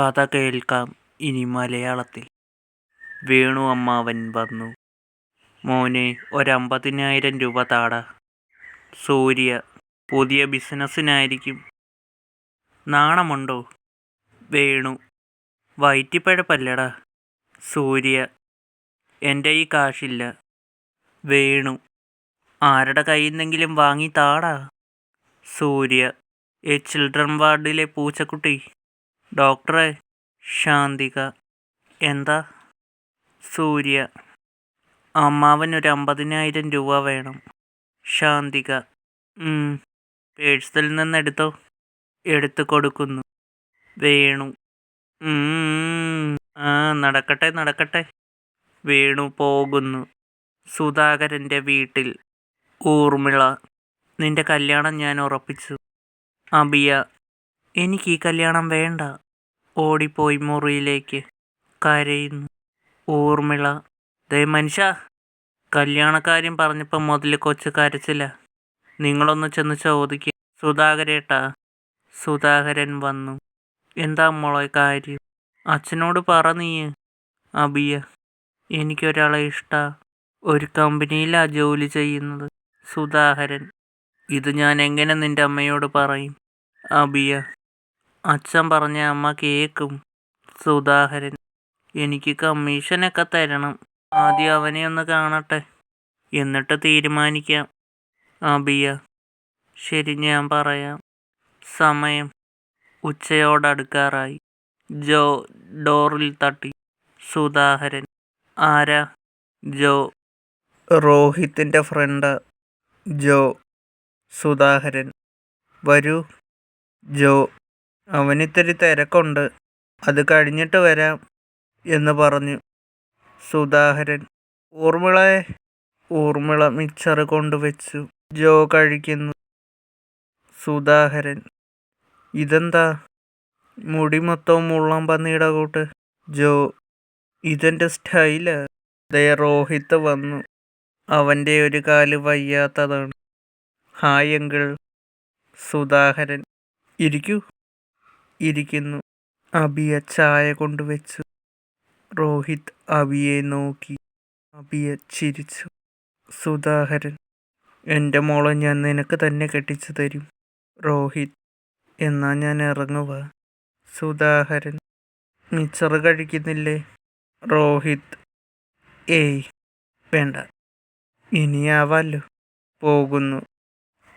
കഥ കേൾക്കാം ഇനി മലയാളത്തിൽ. വേണു അമ്മാവൻ വന്നു. മോനെ ഒരമ്പതിനായിരം രൂപ താട. സൂര്യ പുതിയ ബിസിനസ്സിനായിരിക്കും. നാണമുണ്ടോ? വേണു. വയറ്റിപ്പഴപ്പല്ലടാ. സൂര്യ എന്റെ ഈ കാശില്ല. വേണു. ആരുടെ കയ്യിൽ നിന്നെങ്കിലും വാങ്ങി താടാ. സൂര്യ എ ചിൽഡ്രൻ വാർഡിലെ പൂച്ചക്കുട്ടി. ഡോക്ടറെ ശാന്തിക. എന്താ? സൂര്യ. അമ്മാവനൊരു അമ്പതിനായിരം രൂപ വേണം. ശാന്തിക. പേഴ്സിൽ നിന്നെടുത്തോ? എടുത്തു കൊടുക്കുന്നു. വേണു. ആ നടക്കട്ടെ നടക്കട്ടെ. വേണു പോകുന്നു. സുധാകരന്റെ വീട്ടിൽ. ഊർമിള. നിന്റെ കല്യാണം ഞാൻ ഉറപ്പിച്ചു. അബിയ. എനിക്ക് ഈ കല്യാണം വേണ്ട. ഓടിപ്പോയി മുറിയിലേക്ക് കരയുന്നു. ഊർമിള ദേ മനുഷ്യ കല്യാണക്കാര്യം പറഞ്ഞപ്പോൾ മുതൽ കൊച്ചു കരച്ചില്ല നിങ്ങളൊന്ന് ചെന്ന് ചോദിക്കുക സുധാകരേട്ടാ സുധാകരൻ വന്നു. എന്താ മോളെ കാര്യം? അച്ഛനോട് പറ നീ അബിയ എനിക്കൊരാളെ ഇഷ്ട. ഒരു കമ്പനിയിലാ ജോലി ചെയ്യുന്നത്. സുധാകരൻ ഇത് ഞാൻ എങ്ങനെ നിന്റെ അമ്മയോട് പറയും? അബിയ അച്ഛൻ പറഞ്ഞ അമ്മ കേക്കും. സുധാകരൻ എനിക്ക് കമ്മീഷനൊക്കെ തരണം. ആദ്യം അവനെ ഒന്ന് കാണട്ടെ. എന്നിട്ട് തീരുമാനിക്കാം. അബിയ ശരി ഞാൻ പറയാം. സമയം. ഉച്ചയോടടുക്കാറായി ജോ ഡോറിൽ തട്ടി. സുധാകരൻ ആരാ? ജോ. റോഹിത്തിന്റെ ഫ്രണ്ട്. ജോ. സുധാകരൻ വരൂ. ജോ. അവനിത്തിരി തിരക്കുണ്ട്. അത് കഴിഞ്ഞിട്ട് വരാം എന്ന് പറഞ്ഞു. സുധാകരൻ ഊർമിളയെ ഊർമിള മിക്സർ കൊണ്ടുവച്ചു. ജോ കഴിക്കുന്നു. സുധാകരൻ ഇതെന്താ? മുടി മൊത്തം മുള്ളൻ പന്നിയുടെ കൂട്ട്. ജോ ഇതെന്റെ സ്റ്റൈൽ. ദേ റോഹിത്ത് വന്നു. അവന്റെ ഒരു കാൽ വയ്യാത്തതാണ്. ഹായ് എങ്കിൾ സുധാകരൻ ഇരിക്കൂ. ഇരിക്കുന്നു. അബിയ ചായ കൊണ്ടുവച്ചു. രോഹിത് അബിയെ നോക്കി. അബിയ ചിരിച്ചു. സുധാകരൻ എന്റെ മോളെ ഞാൻ നിനക്ക് തന്നെ കെട്ടിച്ചു തരും. രോഹിത് എന്നാ ഞാൻ ഇറങ്ങുക സുധാകരൻ മിച്ചറ് കഴിക്കുന്നില്ലേ? രോഹിത് ഏയ് വേണ്ട. ഇനിയാവാലോ? പോകുന്നു.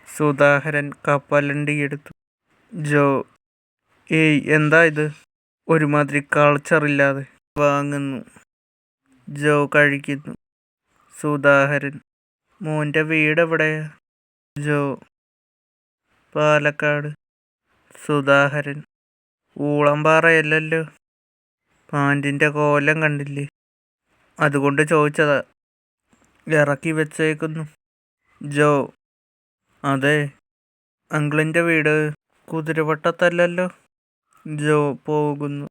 സുധാകരൻ കപ്പലണ്ടി എടുത്തു. ജോ ഏയ് എന്താ ഇത്? ഒരുമാതിരി കൾച്ചറില്ലാതെ വാങ്ങുന്നു. ജോ കഴിക്കുന്നു. സുധാകരൻ മോന്റെ വീട് എവിടെയാ? ജോ പാലക്കാട്. സുധാകരൻ ഊളംപാറയല്ലല്ലോ? പാന്റിന്റെ കോലം കണ്ടില്ലേ? അതുകൊണ്ട് ചോദിച്ചതാ. ഇറക്കി വെച്ചേക്കുന്നു. ജോ അതെ അങ്കിളിന്റെ വീട് കുതിരവട്ടത്തല്ലല്ലോ? ജോ പോകുന്നു.